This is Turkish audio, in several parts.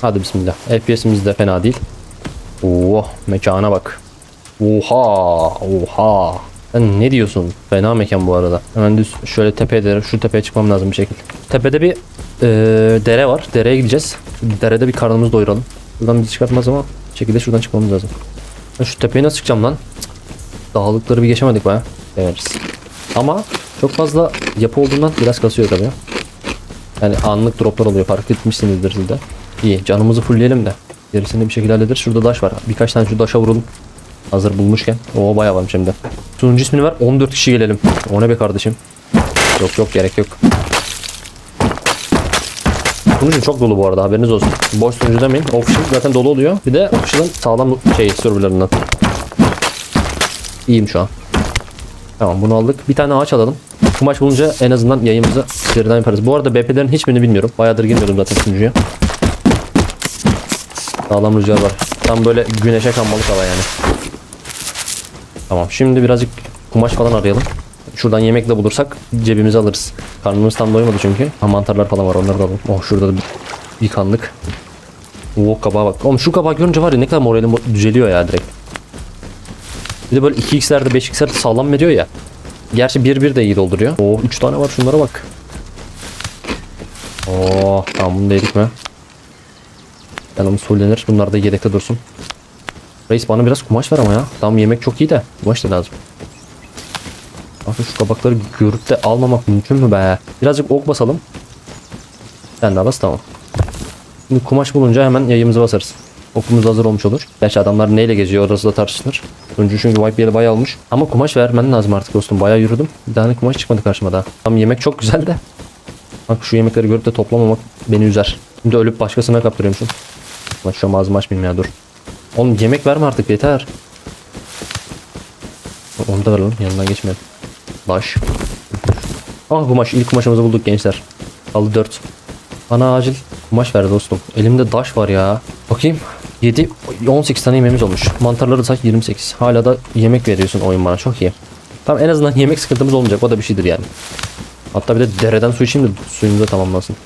Hadi bismillah. FPS'imiz de fena değil. Oo, mekana bak. Oha, oha. Sen ne diyorsun? Fena mekan bu arada. Hemen düz şöyle tepeye şu tepeye çıkmam lazım bir şekilde. Tepede bir eee, dere var. Dereye gideceğiz. Derede bir karnımızı doyuralım. Buradan bizi çıkartmaz ama bir şekilde şuradan çıkmamız lazım. Ben şu tepeye nasıl çıkacağım lan? Dağlıkları bir geçemedik baya. Deneriz. Ama çok fazla yapı olduğundan biraz kasıyor tabii. Yani anlık droplar oluyor fark etmişsinizdir siz de. İyi canımızı fullleyelim de. Gerisini bir şekilde hallederiz. Şurada daş var. Birkaç tane şu daşa vuralım. Hazır bulmuşken. O bayağı varmış hem de. Sunucu ismini ver. 14 kişi gelelim. O ne be kardeşim. Yok yok gerek yok. Sunucu çok dolu bu arada haberiniz olsun. Boş sunucu demeyin. Official zaten dolu oluyor. Bir de Official'ın sağlam şey serverlarından. İyiyim şu an. Tamam bunu aldık. Bir tane ağaç alalım. Kumaş bulunca en azından yayımızı seriden yaparız. Bu arada BP'lerin hiçbirini bilmiyorum. Bayağıdır girmiyordum zaten sunucuya. Sağlam rüzgar var. Tam böyle güneşe kanmalık hava yani. Tamam şimdi birazcık kumaş falan arayalım. Şuradan yemek de bulursak cebimize alırız. Karnımız tam doymadı çünkü. Ha, mantarlar falan var onları da alalım. Oh şurada da bir, bir kanlık. Oh kabağa bak. Oğlum şu kabağı görünce var ya ne kadar moralim düzeliyor ya direkt. Bir de böyle 2x'lerde 5x'lerde sağlam veriyor ya. Gerçi 1-1 de iyi dolduruyor. Oo 3 tane var şunlara bak. Oo tamam bunu da yedik mi? Canımız fullenir. Bunlar da yedekte dursun. Reis bana biraz kumaş ver ama ya. Tamam yemek çok iyi de kumaş da lazım. Bakın şu kabakları görüp de almamak mümkün mü be? Birazcık ok basalım. Sen de bas tamam. Şimdi kumaş bulunca hemen yayımızı basarız. Okumuz hazır olmuş olur. Gerçi adamlar neyle geziyor orası da tartışılır. Önce çünkü wipe yeri bayağı olmuş. Ama kumaş vermen lazım artık dostum. Bayağı yürüdüm. Bir tane kumaş çıkmadı karşıma daha. Tam yemek çok güzel de. Bak şu yemekleri görüp de toplamamak beni üzer. Şimdi ölüp başkasına kaptırıyormuşum. Bak an ağzımı açmayayım ya dur. Oğlum yemek verme artık yeter. Onu da ver lan yanından geçmeyelim. Baş. Ah kumaş ilk kumaşımızı bulduk gençler. Kaldı 4. Bana acil kumaş ver dostum. Elimde daş var ya. Bakayım. 7 18 tane yemeğimiz olmuş. Mantarları saç 28. Hala da yemek veriyorsun oyun bana. Çok iyi. Tamam en azından yemek sıkıntımız olmayacak. O da bir şeydir yani. Hatta bir de dereden su içeyim de suyumuz da tamamlansın.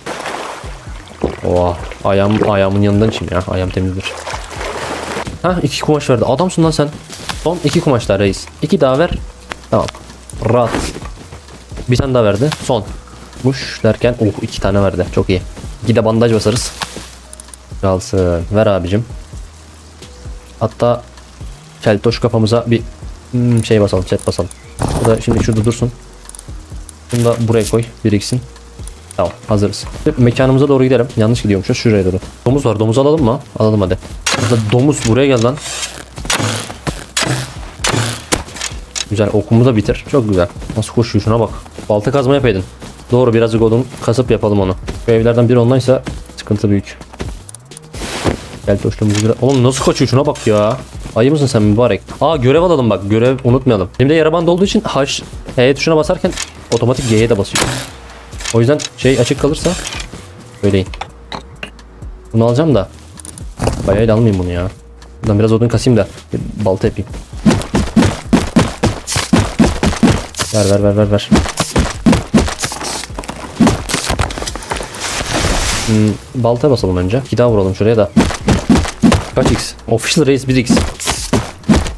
Oha. Ayağım, ayağımın yanından içeyim ya. Ayağım temizdir. Ha iki kumaş verdi. Adamsın lan sen. Son iki kumaş daha reis. İki daha ver. Tamam. Rahat. Bir tane daha verdi. Son. Muş derken oh iki tane verdi. Çok iyi. İki de bandaj basarız. Kalsın. Ver abicim. Hatta keltoş kafamıza bir hmm, şey basalım. Chat basalım. Bu da şimdi şurada dursun. Bunu da buraya koy. Biriksin. Tamam hazırız. Mekanımıza doğru gidelim. Yanlış gidiyormuşuz. Şuraya doğru. Domuz var. Domuz alalım mı? Alalım hadi. Burada domuz buraya gel lan. Güzel okumu da bitir. Çok güzel. Nasıl koşuyor şuna bak. Balta kazma yapaydın. Doğru birazcık odun kasıp yapalım onu. Bu evlerden biri onlaysa sıkıntı büyük. Gel toşluğumuzu biraz... Oğlum nasıl kaçıyor şuna bak ya. Ayı mısın sen mübarek? Aa görev alalım bak görev unutmayalım. Elimde yara bandı olduğu için H, H tuşuna basarken otomatik G'ye de basıyor. O yüzden şey açık kalırsa söyleyin. Bunu alacağım da bayağı almayayım bunu ya. Buradan biraz odun kasayım da bir balta yapayım. Ver ver ver ver ver. Hmm, balta basalım önce. Bir daha vuralım şuraya da. Kaç x? Official Race 1x.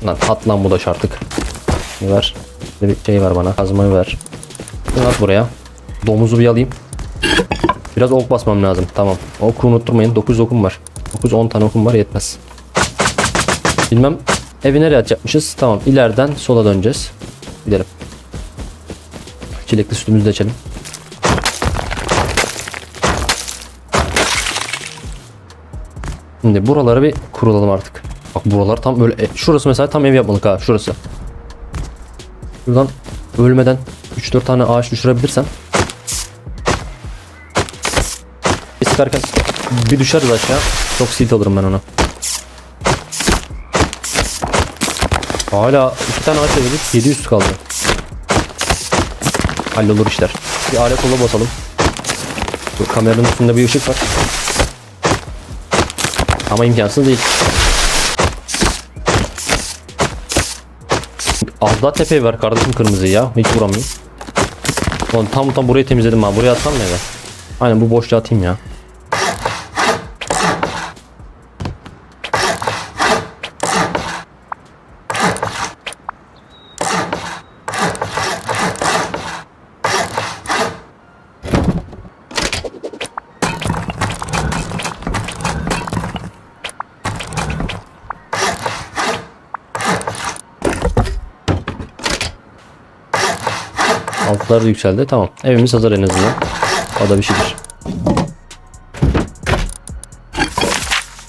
Lan at lan bu da artık. Ver. Bir şey ver bana. Kazmayı ver. Bunu at buraya. Domuzu bir alayım. Biraz ok basmam lazım. Tamam. Oku unutturmayın. 9 okum var. 9-10 tane okum var yetmez. Bilmem evi nereye atacakmışız. Tamam ileriden sola döneceğiz. Gidelim. Çilekli sütümüzü de içelim. Şimdi buraları bir kurulalım artık. Bak buralar tam böyle e, şurası mesela tam ev yapmalık ha şurası. Şuradan ölmeden 3-4 tane ağaç düşürebilirsem bir sıkarken bir düşeriz aşağı. Çok sit alırım ben ona. Hala iki tane ağaç dedik 700 kaldı. Hallolur işler. Bir alet kola basalım. Bu kameranın üstünde bir ışık var. Ama imkansız değil. Az daha tepeye ver kardeşim kırmızıyı ya. Hiç vuramıyorum. Ulan tam tam burayı temizledim ha. Buraya atsam mı eve? Aynen bu boşluğa atayım ya. Da yükseldi. Tamam. Evimiz hazır en azından. O da bir şeydir.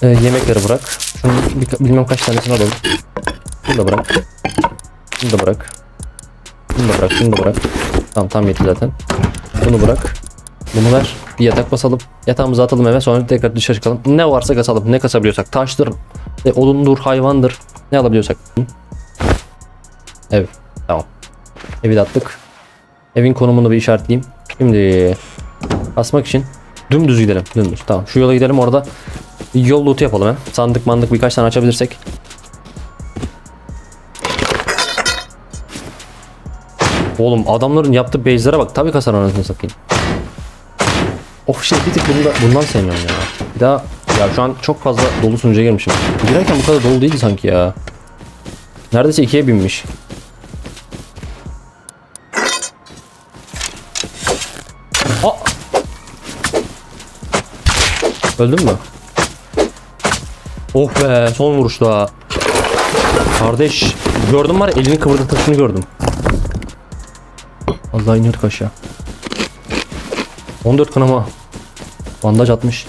Ee, yemekleri bırak. Şunu bilmem kaç tanesini alalım. Bunu da bırak. Bunu da bırak. Bunu da bırak. Bunu da bırak. Tamam tam yetti zaten. Bunu bırak. Bunu ver. Bir yatak basalım. Yatağımızı atalım eve sonra tekrar dışarı çıkalım. Ne varsa kasalım. Ne kasabiliyorsak. Taştır, e, odundur, hayvandır. Ne alabiliyorsak. Ev. Tamam. Evi de attık. Evin konumunu bir işaretleyeyim. Şimdi asmak için dümdüz gidelim. Dümdüz. Tamam. Şu yola gidelim orada yol loot'u yapalım hem. Sandık mandık birkaç tane açabilirsek. Oğlum adamların yaptığı base'lere bak. Tabii kasar anasını satayım. Of şey bir tık bunu da, bundan sevmiyorum ya. Bir daha ya şu an çok fazla dolu sunucuya girmişim. Girerken bu kadar dolu değildi sanki ya. Neredeyse ikiye binmiş. Öldün mü? Oh be son vuruş daha. Kardeş gördüm var elini kıvırdatışını gördüm. Allah iniyorduk aşağı. 14 kanama. Bandaj atmış.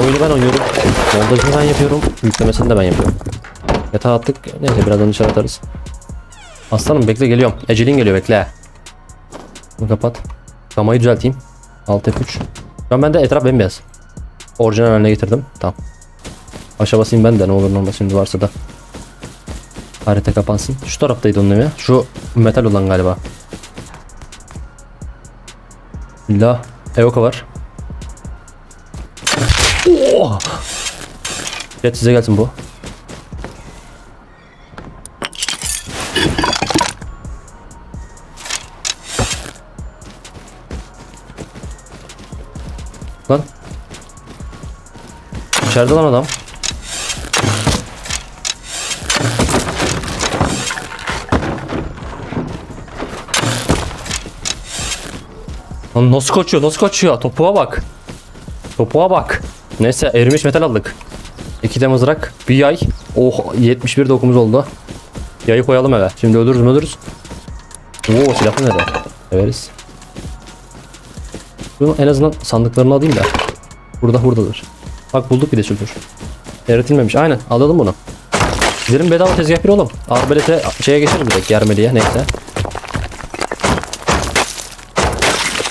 Oyunu ben oynuyorum. Montajını ben yapıyorum. Yüklemesini de ben yapıyorum. Yatağa attık. Neyse birazdan dışarı atarız. Aslanım bekle geliyorum. Ecelin geliyor bekle. Bunu kapat. Gamayı düzelteyim. Alt F3. Şu an bende etraf bembeyaz. Orijinal haline getirdim. Tamam. Başa basayım ben de ne olur ne olmaz şimdi varsa da. Harita kapansın. Şu taraftaydı onun evi. Şu metal olan galiba. Billah. Evoka var. Oh! Jet size gelsin bu. Lan. İçeride lan adam. Lan nasıl kaçıyor nasıl kaçıyor topuğa bak. Topuğa bak. Neyse erimiş metal aldık. İki de mızrak bir yay. Oh 71 de okumuz oldu. Yayı koyalım eve. Şimdi ölürüz mü ölürüz. Oo silahı nerede? Severiz. Bunu en azından sandıklarını alayım da. Burada buradadır. Bak bulduk bir de sülfür. Eritilmemiş. Aynen alalım bunu. Gidelim bedava tezgah bir oğlum. Arbelete şeye geçeriz direkt yermeliye neyse.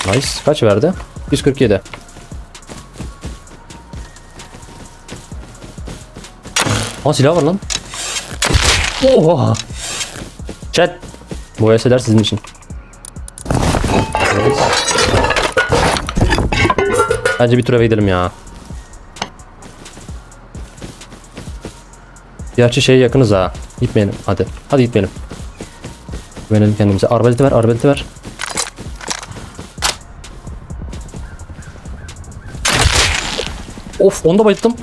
Nice. Kaç verdi? 147. Aa silah var lan. Oha. Chat. Bu eserler sizin için. Bence bir tur eve gidelim ya. Gerçi şey yakınız ha. Gitmeyelim hadi. Hadi gitmeyelim. Güvenelim kendimize. Arbaleti ver, arbaleti ver. Of onu da bayılttım.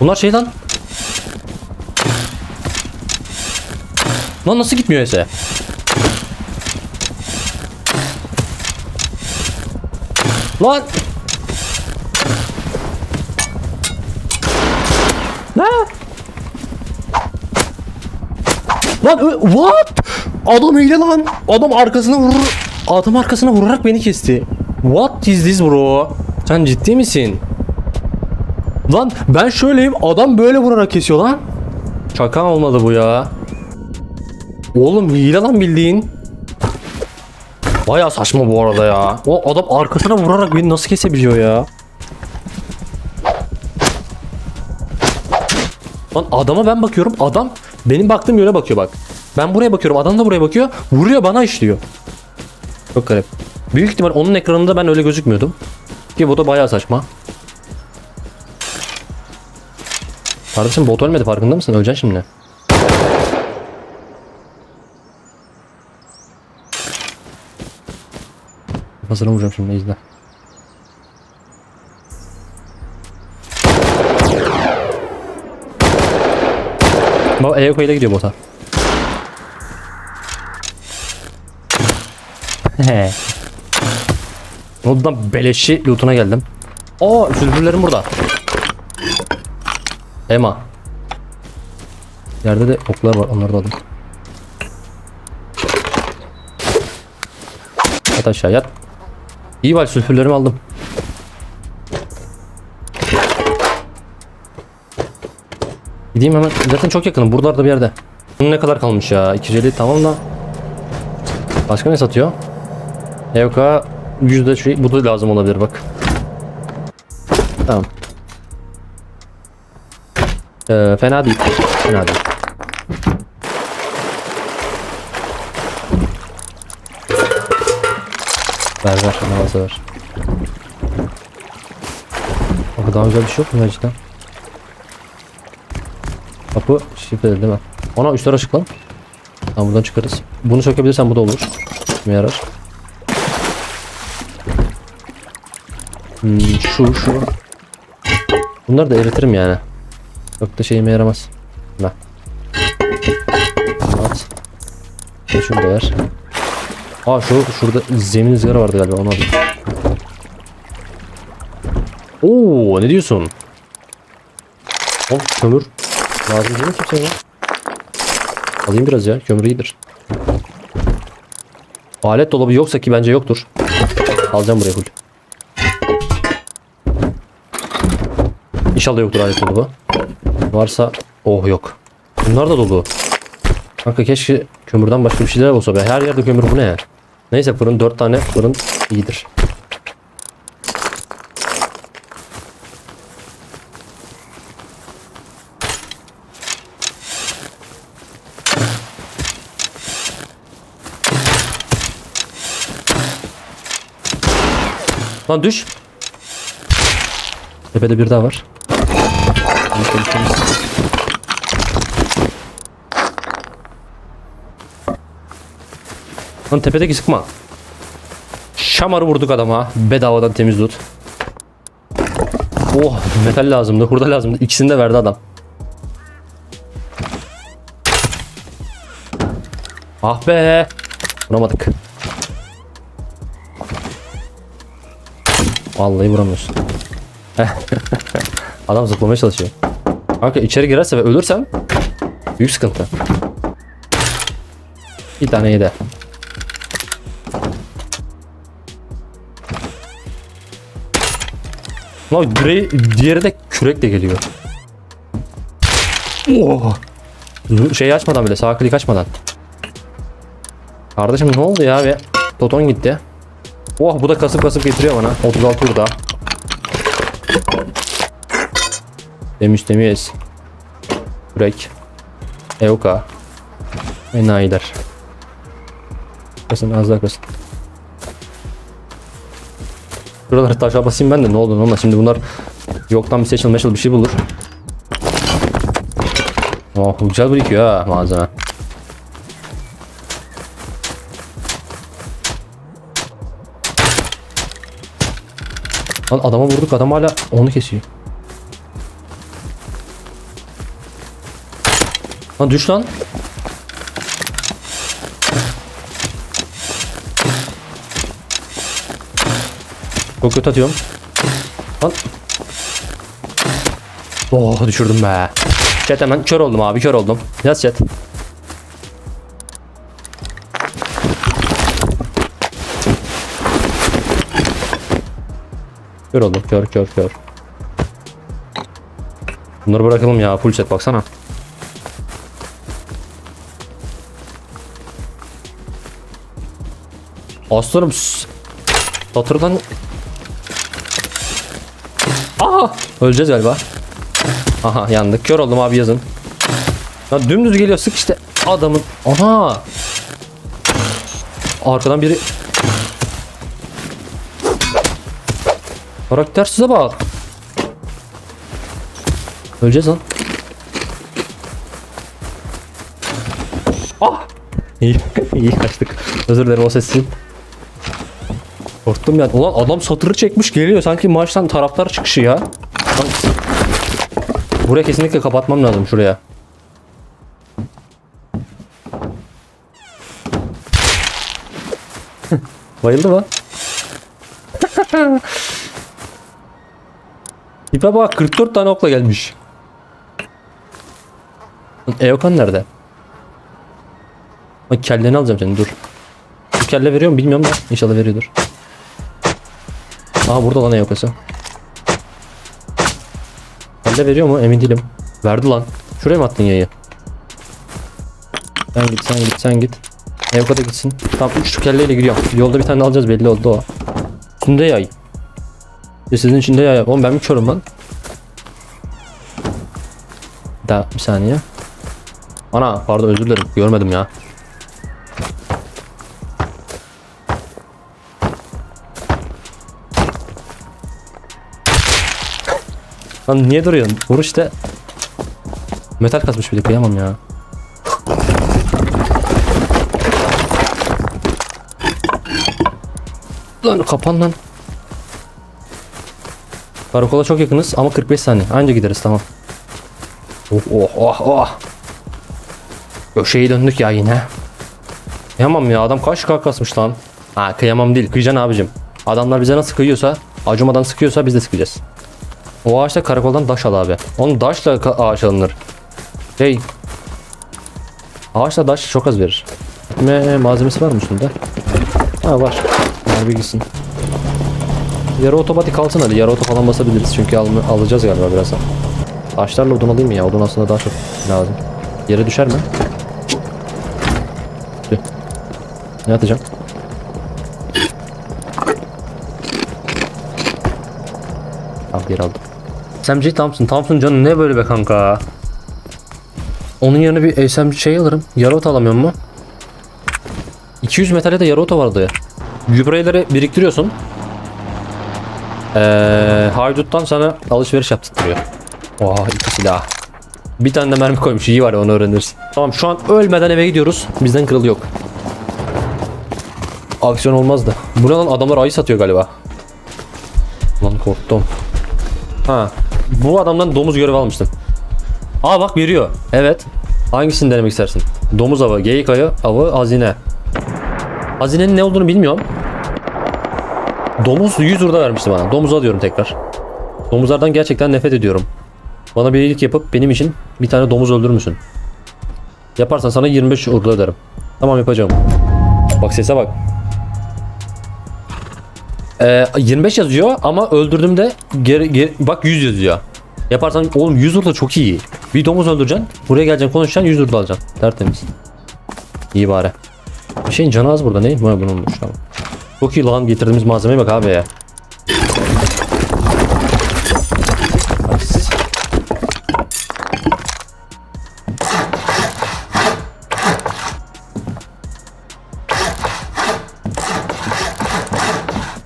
Bunlar şey lan. Lan nasıl gitmiyor ese? Lan. Ne? Lan what? Adam hile lan. Adam arkasına vurur. Adam arkasına vurarak beni kesti. What is this bro? Sen ciddi misin? Lan ben şöyleyim adam böyle vurarak kesiyor lan. Şaka olmadı bu ya. Oğlum hile lan bildiğin. Baya saçma bu arada ya. O adam arkasına vurarak beni nasıl kesebiliyor ya? Lan adama ben bakıyorum adam benim baktığım yöne bakıyor bak. Ben buraya bakıyorum adam da buraya bakıyor. Vuruyor bana işliyor. Çok garip. Büyük ihtimal onun ekranında ben öyle gözükmüyordum. Ki bu da bayağı saçma. Kardeşim bot ölmedi farkında mısın? Öleceksin şimdi. Kafasına vuracağım şimdi izle. Bak Eoko ile gidiyor bota. He. Buradan beleşi lootuna geldim. Aa süzgürlerim burada. Ema. Yerde de oklar var onları da aldım. Yat aşağı yat. İyi bak sülfürlerimi aldım. Gideyim hemen. Zaten çok yakınım. Buralarda bir yerde. Bunun ne kadar kalmış ya? 250 tamam da. Başka ne satıyor? EOK yüzde şey. Bu da lazım olabilir bak. Tamam. Ee, fena değil. Fena değil. Ver ver. Ne varsa ver. Abi daha güzel bir şey yok mu cidden? Kapı şifreli değil mi? Ona üstler açık lan. Tamam buradan çıkarız. Bunu sökebilirsen bu da olur. İşime yarar. Hmm, şu şu. Bunları da eritirim yani. Çok da şeyime yaramaz. Lan. At. Ve şunu da ver. Aa şu şurada zemin ızgara vardı galiba onu alayım. Oo ne diyorsun? Oğlum kömür lazım değil mi kimseye lan? Alayım biraz ya kömür iyidir. Alet dolabı yoksa ki bence yoktur. Alacağım buraya full. İnşallah yoktur alet dolabı. Varsa oh yok. Bunlar da dolu. Kanka keşke kömürden başka bir şeyler olsa be. Her yerde kömür bu ne ya? Neyse fırın 4 tane fırın iyidir. Lan düş. Tepede bir daha var. Lan tepedeki sıkma. Şamarı vurduk adama. Bedavadan temiz loot. Oh metal lazımdı. Hurda lazımdı. İkisini de verdi adam. Ah be. Vuramadık. Vallahi vuramıyorsun. adam zıplamaya çalışıyor. Kanka içeri girerse ve ölürsem büyük sıkıntı. Bir tane yedi. Lan direği, diğeri de kürekle geliyor. Oh. Şey açmadan bile sağ klik açmadan. Kardeşim ne oldu ya be? Toton gitti. Oh bu da kasıp kasıp getiriyor bana. 36 burada. Demiş temiz. Kürek. Eoka. Enayiler. Kasın az daha kasın. Şuraları taşa basayım ben de ne oldu ama şimdi bunlar yoktan bir seçil meşil bir şey bulur. Oh güzel birikiyor ha malzeme. Lan adama vurduk adam hala onu kesiyor. Lan düş lan. Çok kötü atıyorum. Lan. Oh düşürdüm be. Chat hemen kör oldum abi kör oldum. Yaz chat. Kör oldum kör kör kör. Bunları bırakalım ya full chat baksana. Aslanım Satırdan Aha öleceğiz galiba. Aha yandık. Kör oldum abi yazın. Ya dümdüz geliyor sık işte adamın. Aha. Arkadan biri Karakter size bak. Öleceğiz lan. Ah! İyi, iyi kaçtık. Özür dilerim o sessiz. Korktum ya. Ulan adam satırı çekmiş geliyor. Sanki maçtan taraftar çıkışı ya. Buraya kesinlikle kapatmam lazım şuraya. Bayıldı mı? Tipe bak 44 tane okla gelmiş. Eokan nerede? Bak kelleni alacağım seni dur. kelle veriyor mu bilmiyorum da inşallah veriyordur. Aa burada lan Eyokası. Kelle veriyor mu emin değilim. Verdi lan. Şuraya mı attın yayı? Sen git sen git sen git. Eyoka da gitsin. Tamam 3 kelleyle giriyorum. Yolda bir tane alacağız belli oldu o. Üstünde yay. Sizin içinde yay. Oğlum ben mi körüm lan? Da bir saniye. Ana pardon özür dilerim. Görmedim ya. Lan niye duruyorsun? Vur işte. Metal kasmış bir de kıyamam ya. Lan kapan lan. Karakola çok yakınız ama 45 saniye. Anca gideriz tamam. Oh oh oh oh. Köşeyi döndük ya yine. Kıyamam ya adam kaç kalk kasmış lan. Ha kıyamam değil kıyacaksın abicim. Adamlar bize nasıl kıyıyorsa acımadan sıkıyorsa biz de sıkacağız. O ağaçta karakoldan daş al abi. Onun daşla ağaç alınır. Şey. Ağaçla daş çok az verir. Me malzemesi var mı üstünde? Ha var. Ver bir gitsin. Yarı otomatik alsın hadi. Yarı oto falan basabiliriz. Çünkü al alacağız galiba birazdan. Taşlarla odun alayım mı ya? Odun aslında daha çok lazım. Yere düşer mi? Ne atacağım? Al geri aldım. SMG Thompson. Thompson canı ne böyle be kanka? Onun yerine bir SMG şey alırım. Yarı ot alamıyorum mu? 200 metale de yarı oto vardı. Gübreleri biriktiriyorsun. Ee, hayduttan sana alışveriş yaptırtıyor. Oha iki silah. Bir tane de mermi koymuş iyi var onu öğrenirsin. Tamam şu an ölmeden eve gidiyoruz. Bizden kırıl yok. Aksiyon olmazdı. Bu ne adamlar ayı satıyor galiba. Lan korktum. Ha. Bu adamdan domuz görevi almıştım. Aa bak veriyor. Evet. Hangisini denemek istersin? Domuz avı, geyik ayı, avı, hazine. Hazinenin ne olduğunu bilmiyorum. Domuz 100 urda vermişti bana. Domuz alıyorum tekrar. Domuzlardan gerçekten nefret ediyorum. Bana bir iyilik yapıp benim için bir tane domuz öldürür müsün? Yaparsan sana 25 urda öderim. Tamam yapacağım. Bak sese bak. Ee, 25 yazıyor ama öldürdüğümde geri, geri, bak 100 yazıyor. Yaparsan oğlum 100 urda çok iyi. Bir domuz öldüreceksin. Buraya geleceksin konuşacaksın 100 urda alacaksın. Tertemiz. İyi bari. Bir şeyin canı az burada ne? Bu ne bunun tamam. Çok iyi lan getirdiğimiz malzemeye bak abi ya.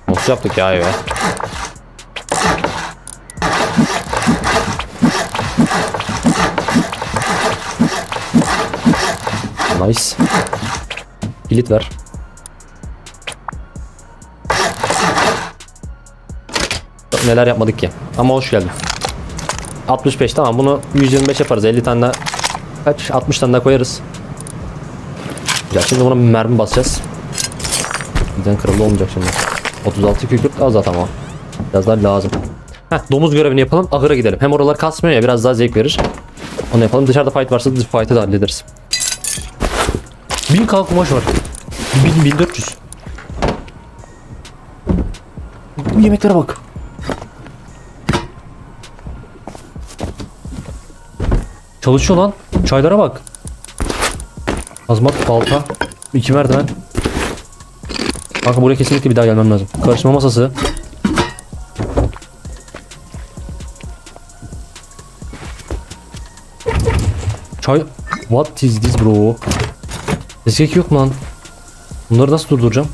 Nasıl yaptık ya eve? Nice. Kilit ver. Neler yapmadık ki. Ama hoş geldin. 65 tamam bunu 125 yaparız. 50 tane daha kaç 60 tane daha koyarız. Ya şimdi buna mermi basacağız. Birden kırıldı olmayacak şimdi. 36 kükürt az zaten ama. Biraz daha lazım. Heh, domuz görevini yapalım. Ahıra gidelim. Hem oralar kasmıyor ya biraz daha zevk verir. Onu yapalım. Dışarıda fight varsa fight'ı da hallederiz. 1000 kalk kumaş var. 1000 1400. Bu yemeklere bak. Çalışıyor lan. Çaylara bak. Azmat balta. iki merdiven. Kanka buraya kesinlikle bir daha gelmem lazım. Karışma masası. Çay. What is this bro? Eskek yok mu lan? Bunları nasıl durduracağım?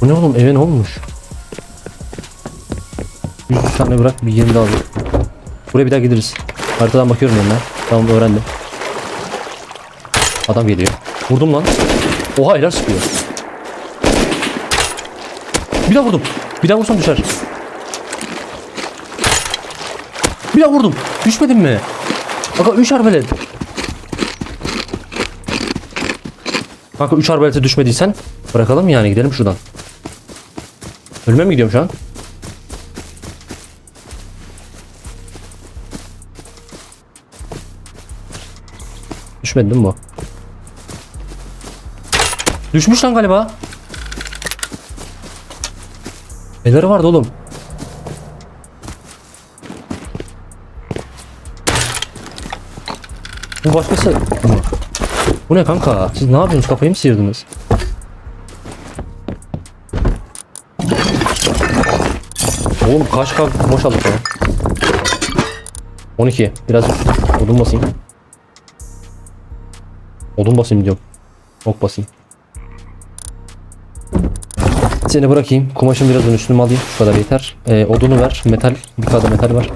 Bu ne oğlum eve ne olmuş? 100 tane bırak bir 20 daha. Buraya bir daha gideriz. Haritadan bakıyorum yanına. Tamam öğrendim. Adam geliyor. Vurdum lan. Oha eller sıkıyor. Bir daha vurdum. Bir daha vursam düşer. Bir daha vurdum. Düşmedin mi? Kanka 3 arbelet. Kanka 3 arbelte düşmediysen bırakalım yani gidelim şuradan. Ölüme mi gidiyorum şu an? Düşmedi değil mi? Düşmüş lan galiba. Neleri vardı oğlum? Bu başkası mı? Bu ne kanka? Siz ne yapıyorsunuz? Kafayı mı sıyırdınız? Oğlum kaç kalk boşaldık ya. 12. Biraz odun basayım. Odun basayım diyorum. Ok basayım. Seni bırakayım. Kumaşın biraz üstüme alayım. Şu kadar yeter. Ee, odunu ver. Metal. Bir kadar metal var.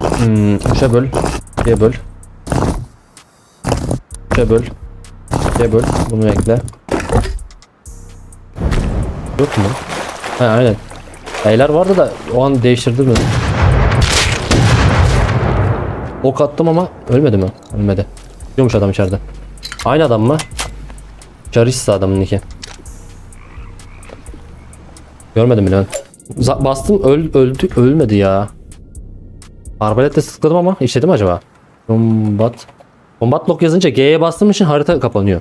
Hmm, üçe böl. İkiye böl. Üçe böl. İkiye böl. Bunu ekle. Yok mu? Ha aynen. Beyler vardı da o an değiştirdim mi? Ok attım ama ölmedi mi? Ölmedi. Diyormuş adam içeride. Aynı adam mı? Carissa adamın niki. Görmedim bile ben. Bastım öl öldü ölmedi ya. Arbaletle sıkladım ama işledi acaba? Combat. Combat lock yazınca G'ye bastığım için harita kapanıyor.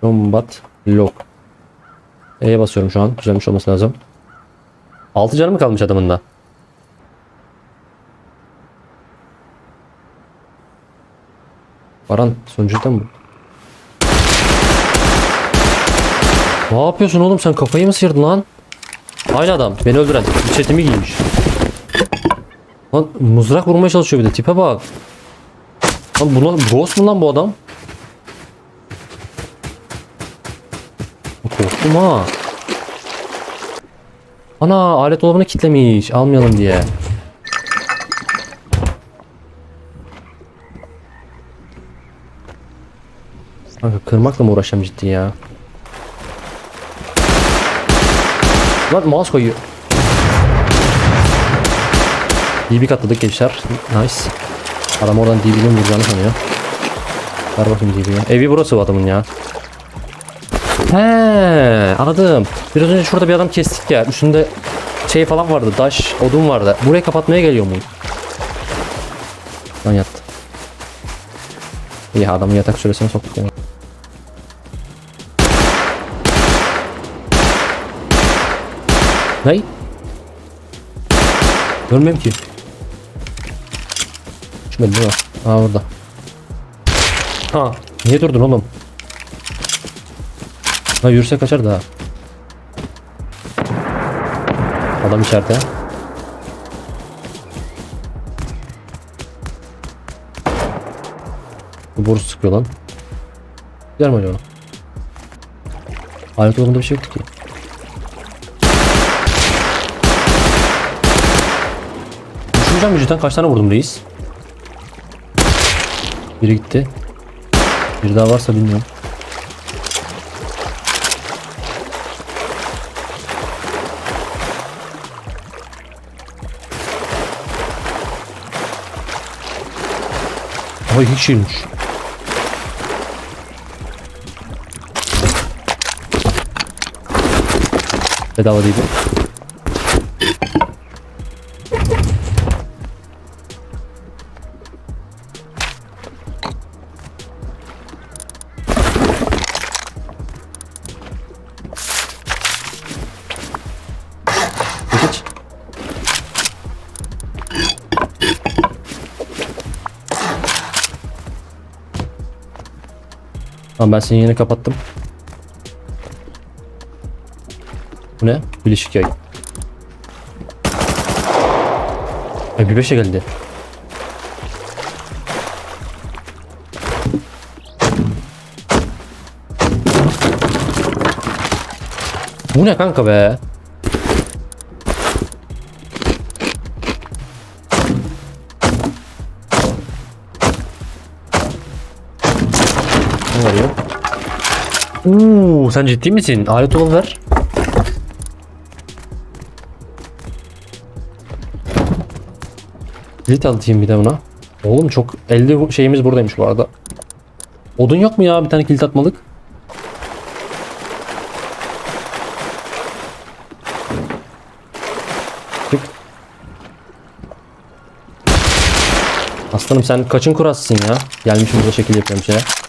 Combat lock. E'ye basıyorum şu an. Düzelmiş olması lazım. 6 canı mı kalmış adamın da? Baran sonucuda mı? Ne yapıyorsun oğlum sen kafayı mı sıyırdın lan? Aynı adam beni öldüren çetimi giymiş. Lan mızrak vurmaya çalışıyor bir de tipe bak. Lan buna ghost mu lan bu adam? Korktum ha. Ana alet dolabını kitlemiş almayalım diye. Kanka kırmakla mı uğraşacağım ciddi ya? Lan mouse koyuyor. DB katladık gençler. Nice. Adam oradan DB'nin vuracağını sanıyor. Ver bakayım DB'yi. Evi burası bu adamın ya. He, anladım. Biraz önce şurada bir adam kestik ya. Üstünde şey falan vardı. Daş, odun vardı. Burayı kapatmaya geliyor mu? Lan yattı. İyi adamın yatak süresine soktuk ya. Ney? Görmüyorum ki. Düşmedi değil mi? Aa orada. Ha, niye durdun oğlum? Ha yürüse kaçar daha. Adam içeride. Bu boru sıkıyor lan. Gider mi acaba? Alet dolabında bir şey yoktu ki. Düşüneceğim vücuttan kaç tane vurdum reis? Biri gitti. Bir daha varsa bilmiyorum. Ama iki kişiymiş. Bedava değil bu. Ben seni yine kapattım. Bu ne? Bileşik yay. Ay bir beşe geldi. Bu ne kanka be? Uuu sen ciddi misin? Alet olan ver. Kilit atayım bir de buna. Oğlum çok elde şeyimiz buradaymış bu arada. Odun yok mu ya bir tane kilit atmalık? Çık. Aslanım sen kaçın kurasısın ya? Gelmişim burada şekil yapıyorum şeye.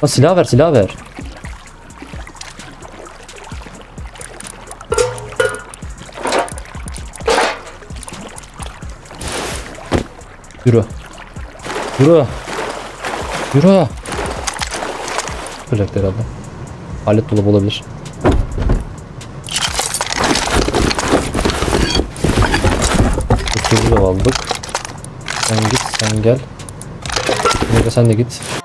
Ha, silah ver silah ver. Yürü. Yürü. Yürü. Yapacak herhalde. Alet dolabı olabilir. Da aldık. Sen git sen gel. Mega sen de git.